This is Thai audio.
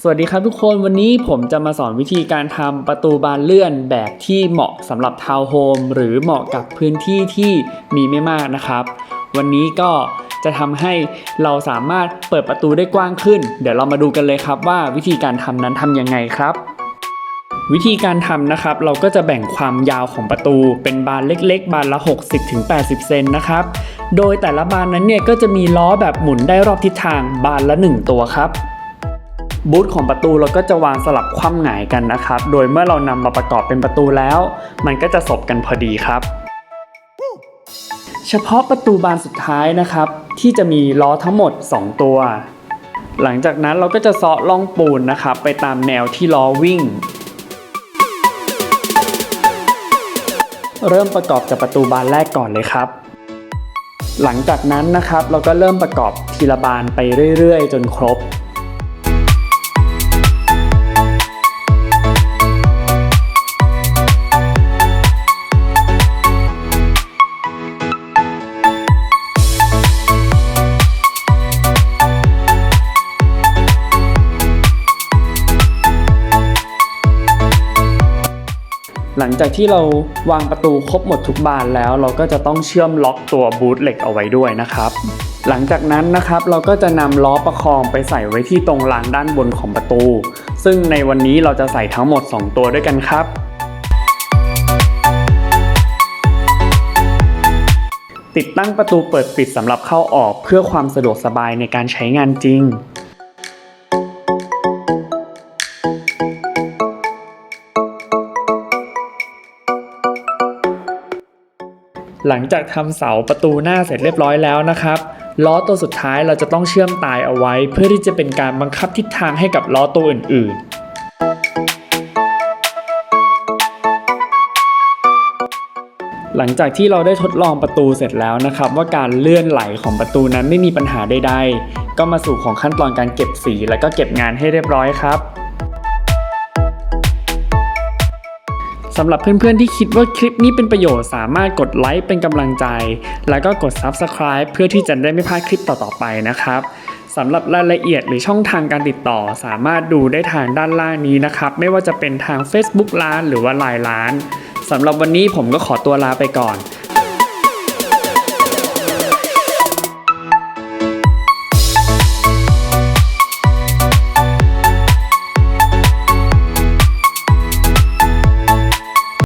สวัสดีครับทุกคนวันนี้ผมจะมาสอนวิธีการทำประตูบานเลื่อนแบบที่เหมาะสำหรับทาวน์โฮมหรือเหมาะกับพื้นที่ที่มีไม่มากนะครับ วันนี้ก็จะทำให้เราสามารถเปิดประตูได้กว้างขึ้น เดี๋ยวเรามาดูกันเลยครับว่าวิธีการทำนั้นทำยังไงครับ วิธีการทำนะครับ เราก็จะแบ่งความยาวของประตูเป็นบานเล็ก ๆ บานละ 60-80 เซนนะครับ โดยแต่ละบานนั้นเนี่ยก็จะมีล้อแบบหมุนได้รอบทิศทางบานละ 1 ตัวครับ บูธของประตูเราก็จะวางสลับคว่ำหงายกันนะครับ โดยเมื่อเรานำมาประกอบเป็นประตูแล้ว มันก็จะสบกันพอดีครับ เฉพาะประตูบานสุดท้ายนะครับ ที่จะมีล้อทั้งหมด 2 ตัว หลังจากนั้นเราก็จะเซาะล่องปูนนะครับ ไปตามแนวที่ล้อวิ่ง เริ่มประกอบจากประตูบานแรกก่อนเลยครับหลังจากนั้นนะครับเราก็เริ่มประกอบทีละบานไปเรื่อย ๆ จนครบ หลังจากที่เราวางประตูครบหมดทุกบานแล้ว เราก็จะต้องเชื่อมล็อกตัวบูทเหล็กเอาไว้ด้วยนะครับ หลังจากนั้นนะครับเราก็จะนำล้อประคองไปใส่ไว้ที่ตรงรางด้านบนของประตู ซึ่งในวันนี้เราจะใส่ทั้งหมด 2 ตัวด้วยกันครับติดตั้งประตูเปิดปิดสำหรับเข้าออกเพื่อความสะดวกสบายในการใช้งานจริง หลังจากทำเสาประตูหน้าเสร็จเรียบร้อยแล้วนะครับล้อตัวสุดท้ายเราจะต้องเชื่อมตายเอาไว้ เพื่อที่จะเป็นการบังคับทิศทางให้กับล้อตัวอื่น ๆหลังจากที่เราได้ทดลองประตูเสร็จแล้วนะครับ ว่าการเลื่อนไหลของประตูนั้นไม่มีปัญหาใดๆ ก็มาสู่ของขั้นตอนการเก็บสี แล้วก็เก็บงานให้เรียบร้อยครับ สำหรับเพื่อนๆที่คิดว่าคลิปนี้เป็นประโยชน์สามารถกดไลค์เป็นกำลังใจ แล้วก็กด Subscribe เพื่อที่จะได้ไม่พลาดคลิปต่อๆไปนะครับสำหรับรายละเอียดหรือช่องทางการติดต่อสามารถดูได้ทางด้านล่างนี้นะครับ ไม่ว่าจะเป็นทาง Facebook ร้านหรือว่า Line ร้านสำหรับวันนี้ผมก็ขอตัวลาไปก่อน